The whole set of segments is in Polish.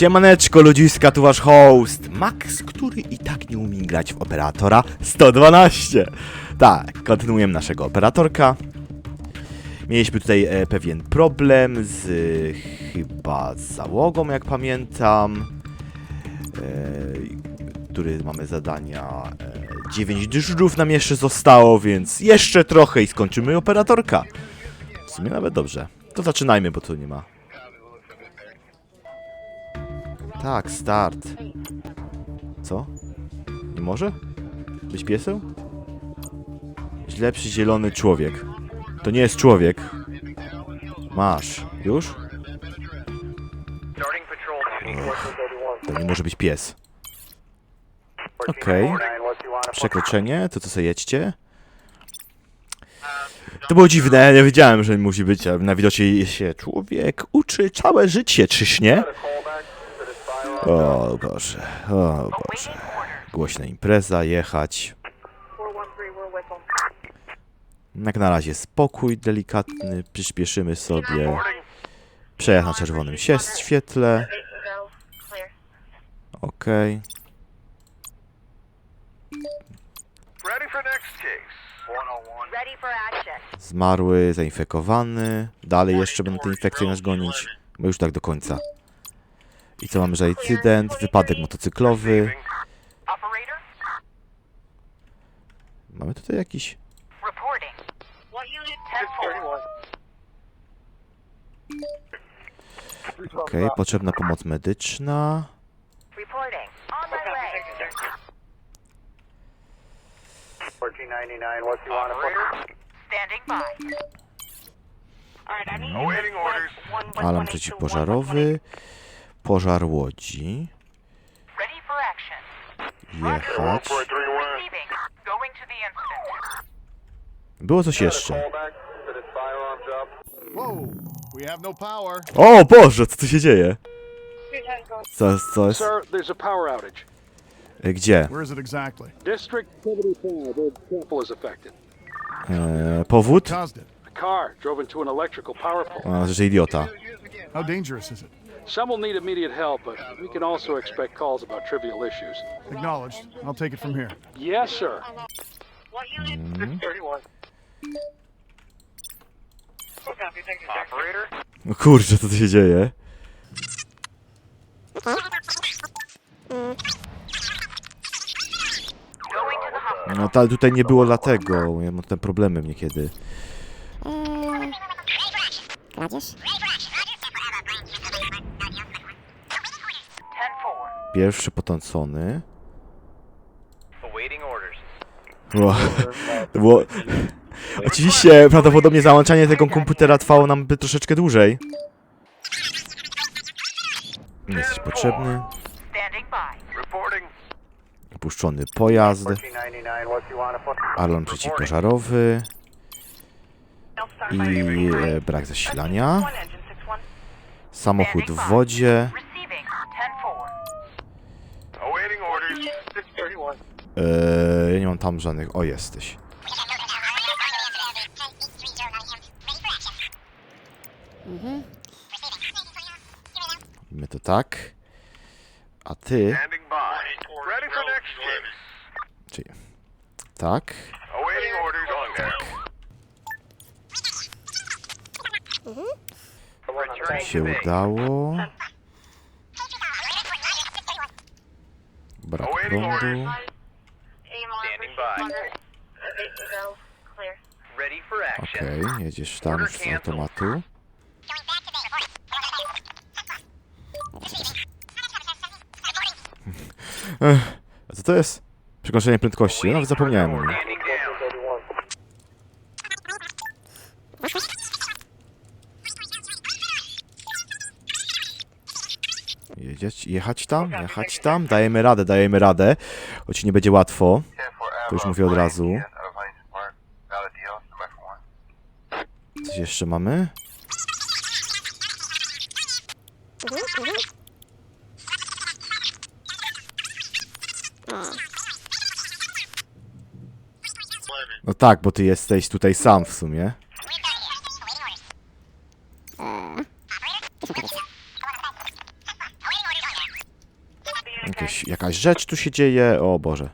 Siemaneczko ludziska, tu wasz host Max, który i tak nie umie grać w operatora 112 Tak, kontynuujemy naszego operatorka. Mieliśmy tutaj e, pewien problem z e, chyba załogą, jak pamiętam e, który mamy zadania e, 9 dyżurów nam jeszcze zostało, więc jeszcze trochę i skończymy operatorka. W sumie nawet dobrze. To zaczynajmy, bo tu nie ma tak, start. Co? Nie może? Być piesem? Źle przyzielony człowiek. To nie jest człowiek. Masz. Już? To nie może być pies. Okej. Przekroczenie, to co sobie jedźcie? To było dziwne, nie wiedziałem, że musi być, na widocznie się człowiek uczy całe życie, czyż nie? O Boże, o Boże. Głośna impreza, jechać. 413, we're with them. Jak na razie spokój delikatny, przyspieszymy sobie. Przejazd na czerwonym się świetle, okej. Ready for next case. 101. Ready for action. Zmarły, zainfekowany. Dalej jeszcze będą te infekcje nas gonić, bo już tak do końca. I co mamy za incydent? Wypadek motocyklowy. Mamy tutaj jakiś... reporting. What unit? 10 Okej, potrzebna pomoc medyczna. Reporting. On my way. 1499, what you want Operator, Standing by. Alright, I need awaiting orders. Alarm przeciwpożarowy. Pożar łodzi. Jechać. Było coś jeszcze. No. O Boże, co tu się dzieje? Co, co jest? E, Gdzie? Where is it exactly? District 75, Old Chapel is affected. E, powód? A, że idiota. How dangerous is it? Some will need immediate help, but we can also expect calls about trivial issues. Acknowledged. I'll take it from here. Yes, sir. What unit? 31. Operator, No kurczę, co tu się dzieje? Going to the hospital. No ta, tutaj nie było dlatego. Ja mam te problemy niekiedy. Kradzież? Pierwszy potrącony. Ło, to było... Oczywiście prawdopodobnie załączanie tego komputera trwało nam by troszeczkę dłużej. Nie jesteś potrzebny. Opuszczony pojazd. 1499, what you want Alarm przeciwpożarowy. I e, brak zasilania. One engine 6-1. Samochód w wodzie. Eee, ja nie mam tam żadnych. O, jesteś. Robimy to tak. A ty, czyli tak. Returning się to base. udało. Brak prądu. Okej, jedziesz tam już z automatu. A co to jest? Przekroczenie prędkości. Ja nawet zapomniałem o nim. Jedzieć, jechać tam, jechać tam. Dajemy radę, dajemy radę. Choć nie będzie łatwo. To już mówię od razu. Coś jeszcze mamy? No tak, bo ty jesteś tutaj sam w sumie. Jakieś, jakaś rzecz tu się dzieje, o Boże.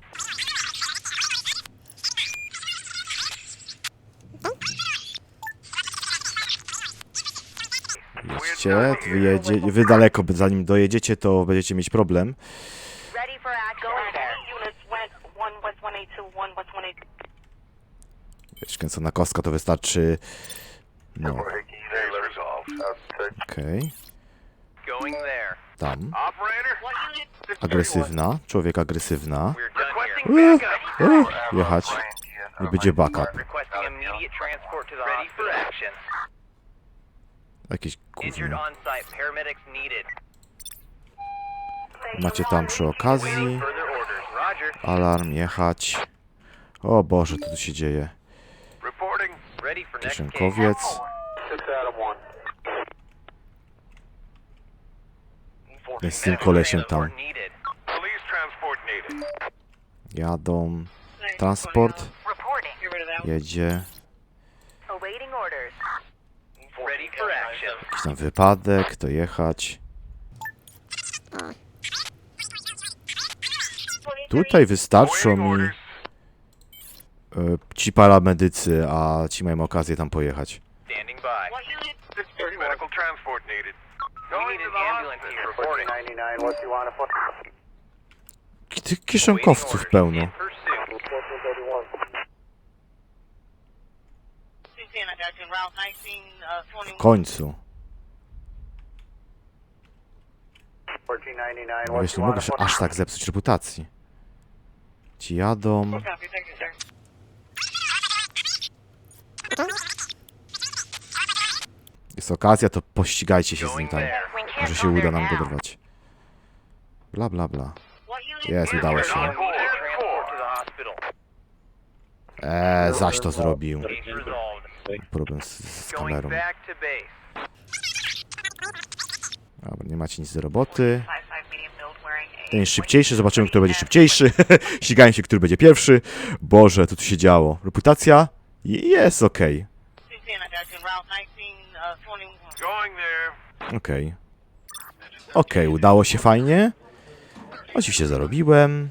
Jedźcie, wy, jedzie, wy daleko, zanim dojedziecie, to będziecie mieć problem. Ready for action. All right, units went one West 182, one West 182. Wiesz, kręcona kostka to wystarczy... No, okej. There. Tam. Agresywna, człowiek agresywna. Uh, uh, jechać. Nie będzie backup. Requesting immediate transport to the Ready for action. Jakieś gówno. Macie tam przy okazji. Alarm, jechać. O Boże, co tu się dzieje? Kieszonkowiec. Ten z tym kolesiem tam. Jadą. Transport jedzie. Jakiś tam wypadek, to jechać. Tutaj wystarczą mi e, ci paramedycy, a ci mają okazję tam pojechać. Standing by. What unit? Medical transport needed. We need an ambulance here. Reporting. 99, what you want to Tych kieszonkowców pełno. In pursuit. 1499, what wiesz, nie mogę się aż tak zepsuć reputacji. Ci jadą. Jest okazja, to pościgajcie się z nim tam. Może się uda nam go dorwać. Bla bla bla. Jest, udało się. Eee, zaś to zrobił. Problem z, z kamerą. To. Dobra, nie macie nic do roboty. 55 medium build wearing a Ten jest szybciejszy, zobaczymy, kto będzie szybciejszy. Ścigają się, który będzie pierwszy. Boże, co tu się działo? Reputacja? Jest okej. Suzanne, I got you en route 19, 21. Going there. Okej. Okej, udało się fajnie. Oczywiście zarobiłem.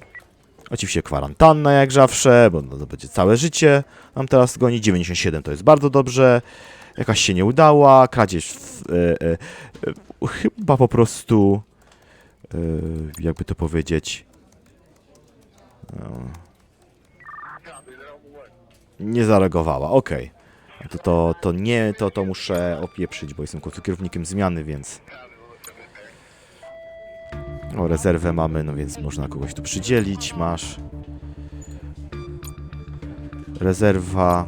Oczywiście kwarantanna jak zawsze, bo no to będzie całe życie. Nam teraz goni 97, to jest bardzo dobrze. Jakaś się nie udała, kradzież w, e, e, chyba po prostu e, jakby to powiedzieć e, nie zareagowała, okej. To, to, to nie, to, to muszę opieprzyć, bo jestem kierownikiem zmiany, więc... O, rezerwę mamy, no więc można kogoś tu przydzielić, masz. Rezerwa.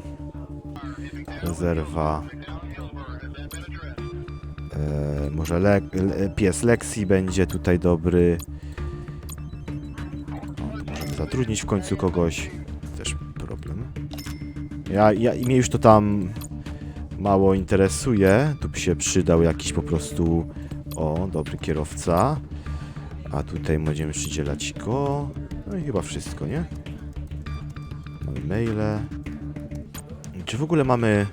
Rezerwa. E, może le, le, pies Lexi będzie tutaj dobry. O, możemy zatrudnić w końcu kogoś. Też problem. Ja, ja, mnie już to tam mało interesuje. Tu by się przydał jakiś po prostu... O, dobry kierowca. A tutaj będziemy przydzielać go. No i chyba wszystko, nie? Mamy maile. Czy w ogóle mamy...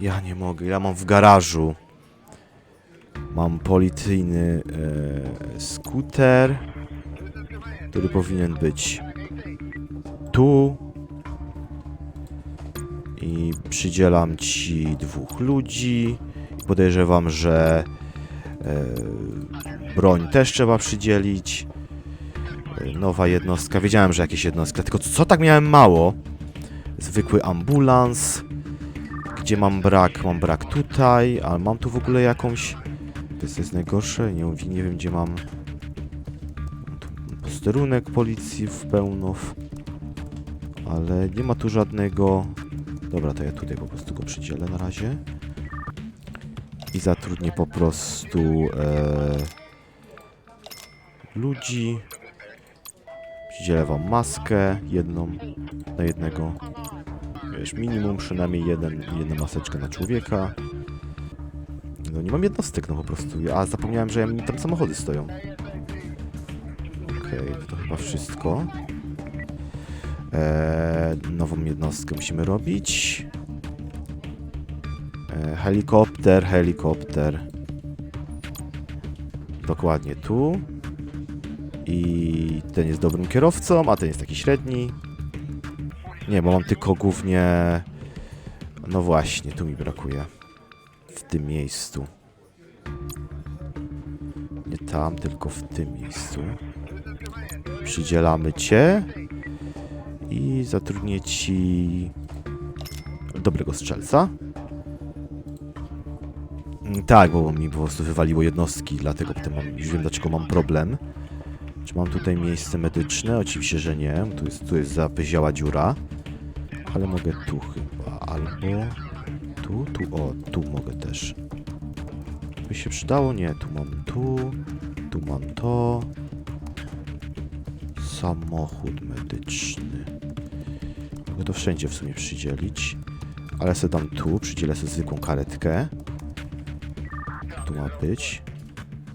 Ja nie mogę, ja mam w garażu. Mam policyjny e, skuter, który powinien być tu. I przydzielam ci dwóch ludzi. Podejrzewam, że e, broń też trzeba przydzielić. Nowa jednostka. Wiedziałem, że jakieś jednostka. Tylko co tak miałem mało? Zwykły ambulans. Gdzie mam brak? Mam brak tutaj, ale mam tu w ogóle jakąś... To jest, jest najgorsze. Nie, nie wiem, gdzie mam... Posterunek policji w pełno. w- Ale nie ma tu żadnego... Dobra, to ja tutaj po prostu go przydzielę na razie. I zatrudnię po prostu e, ludzi. Przydzielę wam maskę jedną na jednego. Wiesz, minimum przynajmniej jeden, jedna maseczka na człowieka. No nie mam jednostek, no po prostu. A zapomniałem, że ja- tam samochody stoją. Okej, to chyba wszystko. Eee, nową jednostkę musimy robić. E, helikopter, helikopter. Dokładnie tu. I ten jest dobrym kierowcą, a ten jest taki średni. Nie, bo mam tylko głównie... No właśnie, tu mi brakuje. Tym miejscu. Nie tam, tylko w tym miejscu. Przydzielamy cię i zatrudnię ci dobrego strzelca. Tak, bo mi po prostu wywaliło jednostki, dlatego potem mam, już wiem dlaczego mam problem. Czy mam tutaj miejsce medyczne? Oczywiście, że nie. Tu jest, tu jest zapyziała dziura. Ale mogę tu chyba, albo tu, tu, o, tu mogę też. By się przydało? Nie, tu mam tu, tu mam to. Samochód medyczny. Mogę to wszędzie w sumie przydzielić. Ale sobie dam tu, przydzielę sobie zwykłą karetkę. Tu ma być.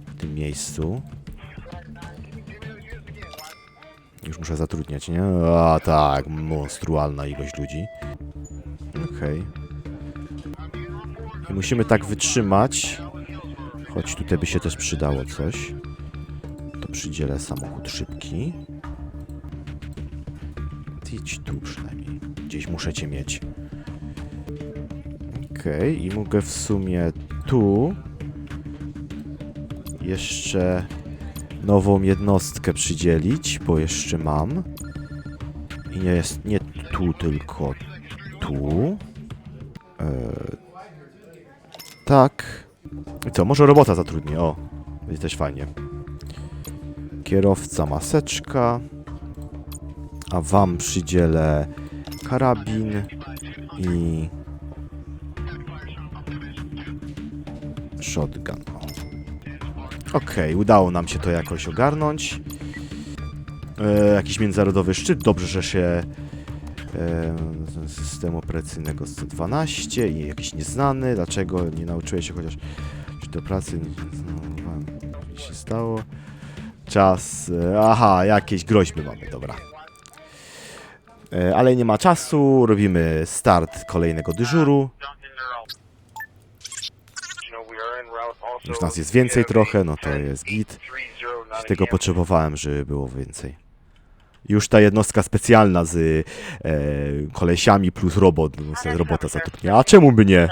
W tym miejscu. Już muszę zatrudniać, nie? A tak, monstrualna ilość ludzi. Okej. I musimy tak wytrzymać. Choć tutaj by się też przydało coś. To przydzielę samochód szybki. Idź tu przynajmniej. Gdzieś muszę cię mieć. Okej, i mogę w sumie tu jeszcze nową jednostkę przydzielić, bo jeszcze mam. I nie jest nie tu, tylko tu. Tak. I co, może robota zatrudnię, o. Będzie też fajnie. Kierowca maseczka. A wam przydzielę karabin i shotgun. Okej, udało nam się to jakoś ogarnąć. E, jakiś międzynarodowy szczyt, dobrze, że się systemu operacyjnego 112 i jakiś nieznany, dlaczego nie nauczyłeś się chociaż do pracy nie się stało. Czas, e, aha, jakieś groźby mamy, dobra. E, ale nie ma czasu, robimy start kolejnego dyżuru. Już nas jest więcej trochę, no to jest git. Tego potrzebowałem, żeby było więcej. Już ta jednostka specjalna z e, kolesiami plus robot, no robota zatrudnia. A czemu by nie?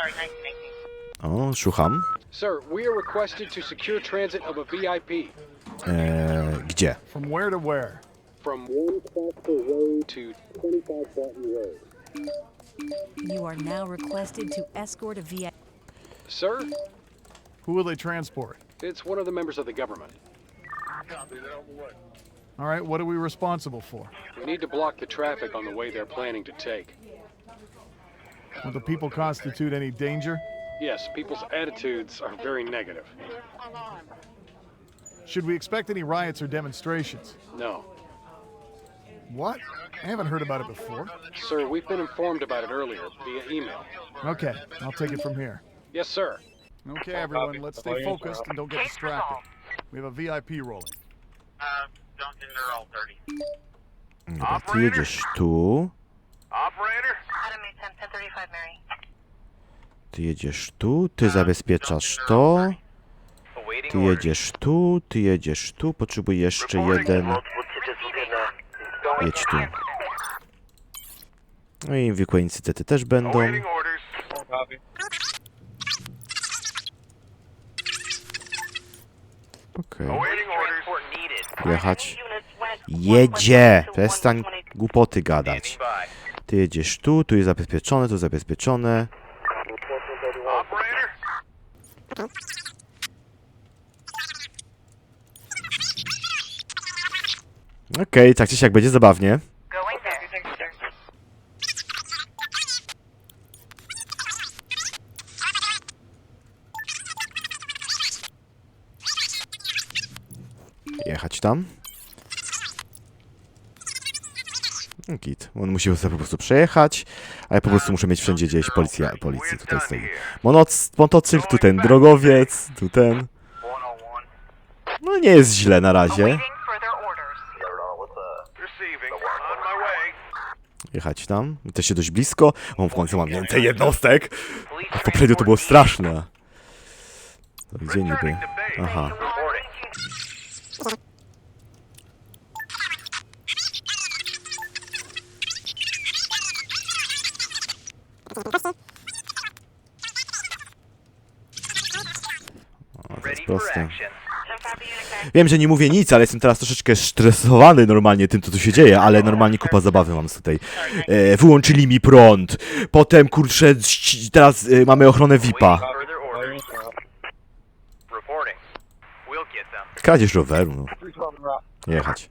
O, słucham. Sir, we are requested to secure transit of a VIP E, gdzie? From where to where? from 1 Foster Road to 25 Barton Road. You are now requested to escort a VIP. Sir, Who will they transport? it's one of the members of the government. All right, what are we responsible for? We need to block the traffic on the way they're planning to take. Will the people constitute any danger? Yes, people's attitudes are very negative. Should we expect any riots or demonstrations? No. What? I haven't heard about it before. Sir, we've been informed about it earlier via email. Okay, I'll take it from here. Yes, sir. Okay, everyone, let's stay focused and don't get distracted. We have a VIP rolling. Uh, Duncan, they're all 30. Dobra, ty jedziesz tu, Operator? Adam 810, 1035 Mary. ty jedziesz tu, ty zabezpieczasz to, ty jedziesz tu, ty jedziesz tu, potrzebuję jeszcze jeden. Jedź tu. No i zwykłe incydety też będą. Okej. Jechać. Jedzie! 112 Przestań 122. głupoty gadać. Ty jedziesz tu, tu jest zabezpieczone, tu zabezpieczone. Operator? Okej, tak czy siak będzie zabawnie. Jechać tam. No, Git. On musi sobie po prostu przejechać, a ja po prostu muszę mieć wszędzie gdzieś policja, policji tutaj stoi. Monoc, motocykl, tu ten drogowiec, tu ten. 101. No nie jest źle na razie. Jechać tam. Też się dość blisko. On w końcu ma więcej jednostek. A poprzednio to było straszne. To gdzie niby? To. Aha. O, to jest proste. Wiem, że nie mówię nic, ale jestem teraz troszeczkę stresowany normalnie tym, co tu się dzieje, ale normalnie kupa zabawy mam tutaj. E, wyłączyli mi prąd, potem kurczę, teraz e, mamy ochronę VIP-a. Cover Kradzież roweru, no. Jechać.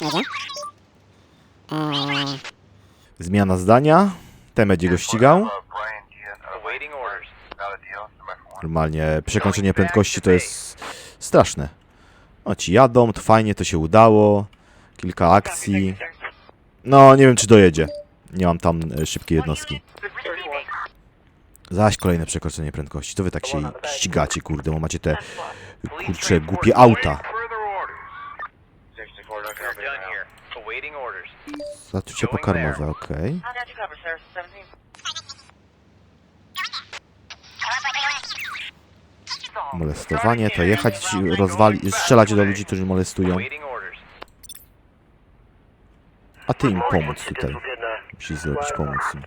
Jedzie? Zmiana zdania. Ten go ścigał. Normalnie przekroczenie prędkości to jest straszne. O, ci jadą, to fajnie, to się udało. Kilka akcji. No, nie wiem czy dojedzie. Nie mam tam e, szybkiej jednostki. Zaś kolejne przekroczenie prędkości. To wy tak się ścigacie, kurde, bo macie te kurcze głupie auta. Further orders. We're done here. Awaiting orders. Zatrucie pokarmowe, okej. I got you covered, sir. 17. Molestowanie, to jechać, rozwali, strzelać do ludzi, którzy molestują. A ty im pomóc tutaj. Musisz zrobić pomóc im.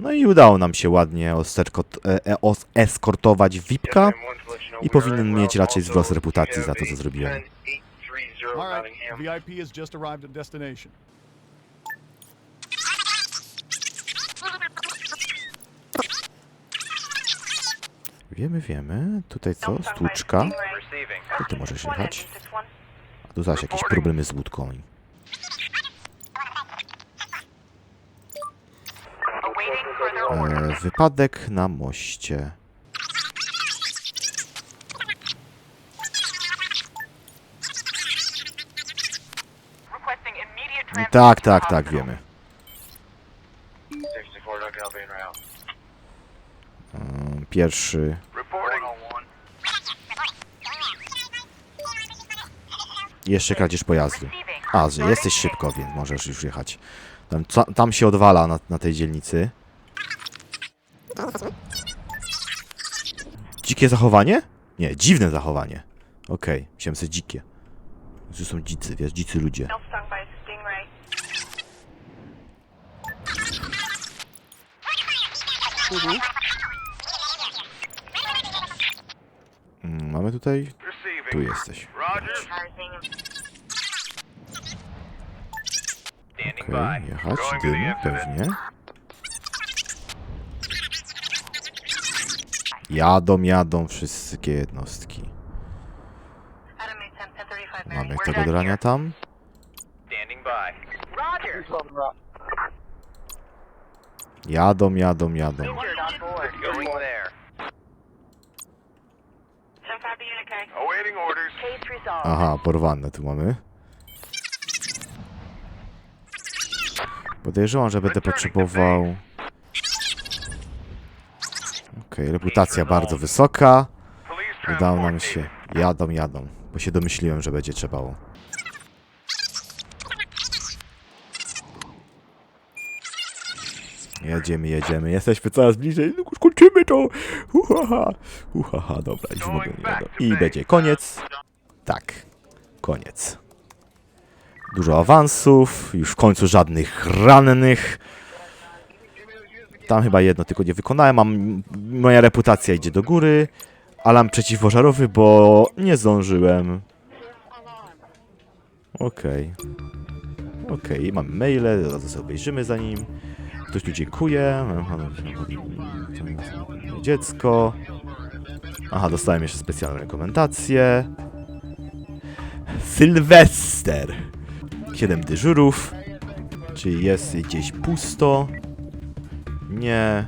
No i udało nam się ładnie osterkot, e, e, os, eskortować VIP-ka i powinien mieć raczej wzrost reputacji za to, co zrobiłem. All right. VIP has just arrived at destination. Wiemy, wiemy. Tutaj co? Stłuczka. Receiving. To ty możesz jechać. engine, 6-1. A tu zaś jakieś problemy z łódką. E, wypadek na moście. Tak, tak, tak, wiemy. E, Pierwszy. Jeszcze kradzież pojazdu. A, że jesteś szybko, więc możesz już jechać. Tam, tam się odwala na, na tej dzielnicy. Dzikie zachowanie? Nie, dziwne zachowanie. Okej, okay. myślałem sobie dzikie. Że są dzicy, wiesz, dzicy ludzie. Still stung by a stingray. Mm, mamy tutaj... Tu jesteś. Standing Okej, jechać, dym, pewnie. Jadą, jadą wszystkie jednostki. Enemy 10, 1035 Mamy tego drania tam. Standing by. Roger. Jadą, jadą, jadą. Going there. Aha, porwane tu mamy. Podejrzewam, że będę potrzebował... Okej, reputacja bardzo wysoka. Udało nam się. Jadą, jadą. Bo się domyśliłem, że będzie trzebało. Jedziemy, jedziemy. Jesteśmy coraz bliżej. No skończymy to. Uhaha. Uhaha, dobra. Już mogę, nie. I będzie koniec. Tak. Koniec. Dużo awansów. Już w końcu żadnych rannych. Tam chyba jedno tylko nie wykonałem. Mam, moja reputacja idzie do góry. Alarm przeciwpożarowy, bo nie zdążyłem. Okej. Okej, mamy maile, zaraz sobie obejrzymy za nim. Ktoś tu dziękuję. Dziecko. Aha, dostałem jeszcze specjalną rekomendację. Sylwester. 7 dyżurów. Czy jest gdzieś pusto? Nie.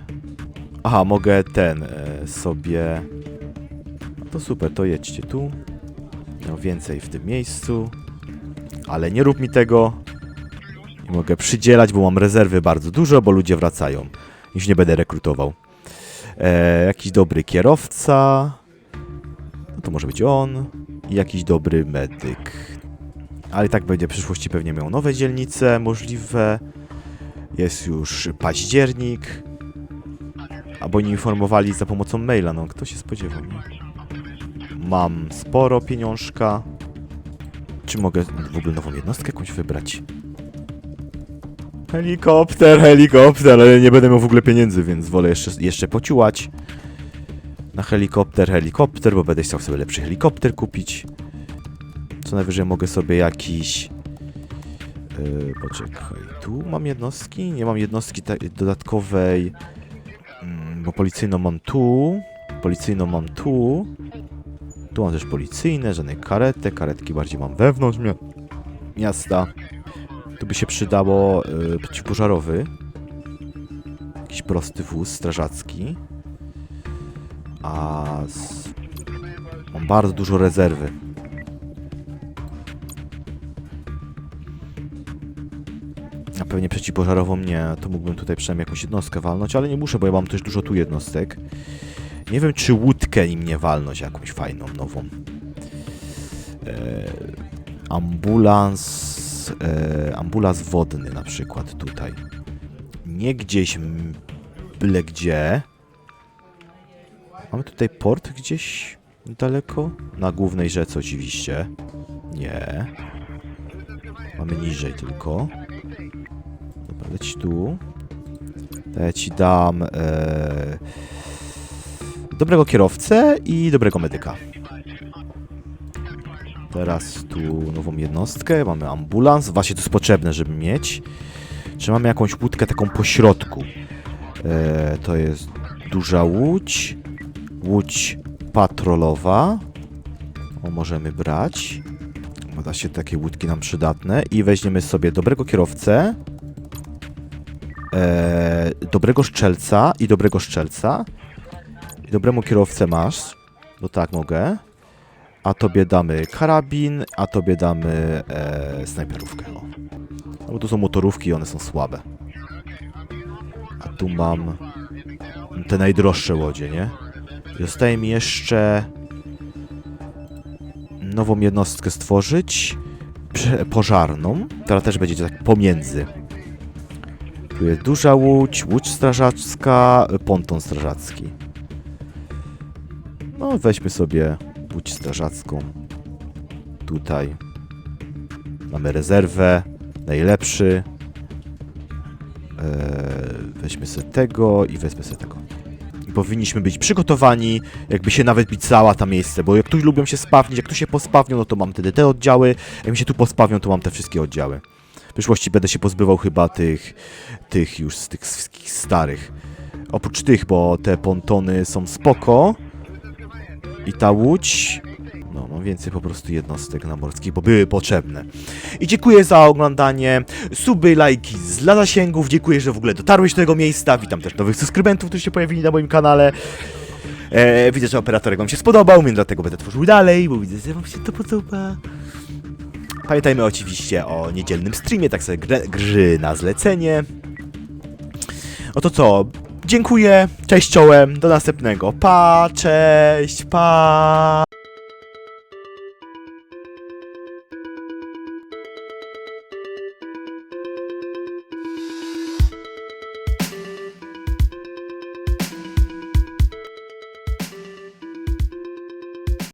Aha, mogę ten e, sobie... No to super, to jedźcie tu. No więcej w tym miejscu. Ale nie rób mi tego. Nie mogę przydzielać, bo mam rezerwy bardzo dużo, bo ludzie wracają. Już nie będę rekrutował. E, jakiś dobry kierowca. No to może być on. I jakiś dobry medyk. Ale i tak będzie w przyszłości pewnie miał nowe dzielnice możliwe. Jest już październik. Albo nie informowali za pomocą maila, no kto się spodziewał? Mam sporo pieniążka. Czy mogę w ogóle nową jednostkę jakąś wybrać? Helikopter, helikopter, ale nie będę miał w ogóle pieniędzy, więc wolę jeszcze, jeszcze pociułać. Na helikopter, helikopter, bo będę chciał sobie lepszy helikopter kupić. Co najwyżej mogę sobie jakiś... Yy, poczekaj, tu mam jednostki? Nie mam jednostki dodatkowej, mm, bo policyjną mam tu, policyjną mam tu, tu mam też policyjne, żadnej karety, karetki bardziej mam wewnątrz mia miasta. Tu by się przydało przeciwpożarowy, jakiś prosty wóz strażacki, a z... mam bardzo dużo rezerwy. A pewnie przeciwpożarową nie, to mógłbym tutaj przynajmniej jakąś jednostkę walnąć, ale nie muszę, bo ja mam też dużo tu jednostek. Nie wiem, czy łódkę im nie walnąć jakąś fajną, nową. Eee, ambulans, eee, ambulans wodny na przykład tutaj. Nie gdzieś byle gdzie. Mamy tutaj port gdzieś daleko? Na głównej rzece oczywiście. Nie. Mamy niżej tylko. Dobra, leć tu. To ja ci dam e, dobrego kierowcę i dobrego medyka. Teraz tu nową jednostkę, mamy ambulans, właśnie to jest potrzebne, żeby mieć. Czy mamy jakąś łódkę taką po środku? E, to jest duża łódź, łódź patrolowa. O, możemy brać. Da się takie łódki nam przydatne. I weźmiemy sobie dobrego kierowcę, e, dobrego szczelca i dobrego szczelca. I dobremu kierowcę masz. No tak, mogę. A tobie damy karabin, a tobie damy e, snajperówkę. O. No bo tu są motorówki i one są słabe. A tu mam te najdroższe łodzie, nie? Zostaje mi jeszcze nową jednostkę stworzyć. Pożarną, która też będzie tak pomiędzy. Tu jest duża łódź, łódź strażacka, ponton strażacki. No, weźmy sobie łódź strażacką. Tutaj mamy rezerwę, najlepszy. Eee, weźmy sobie tego i wezmę sobie tego. I powinniśmy być przygotowani, jakby się nawet bić cała ta miejsce, bo jak tu lubią się spawnić, jak tu się pospawnią, no to mam wtedy te oddziały, jak mi się tu pospawnią, to mam te wszystkie oddziały. W przyszłości będę się pozbywał chyba tych, tych już z tych starych. Oprócz tych, bo te pontony są spoko. I ta łódź. No, mam więcej po prostu jednostek na morskich, bo były potrzebne. I dziękuję za oglądanie. Suby, lajki dla zasięgów. Dziękuję, że w ogóle dotarłeś do tego miejsca. Witam też nowych subskrybentów, którzy się pojawili na moim kanale. E, widzę, że operatorek wam się spodobał, więc dlatego będę tworzył dalej, bo widzę, że wam się to podoba. Pamiętajmy oczywiście o niedzielnym streamie, tak sobie grę, grzy na zlecenie. Oto co, dziękuję, cześć czołem, do następnego, pa, cześć, pa.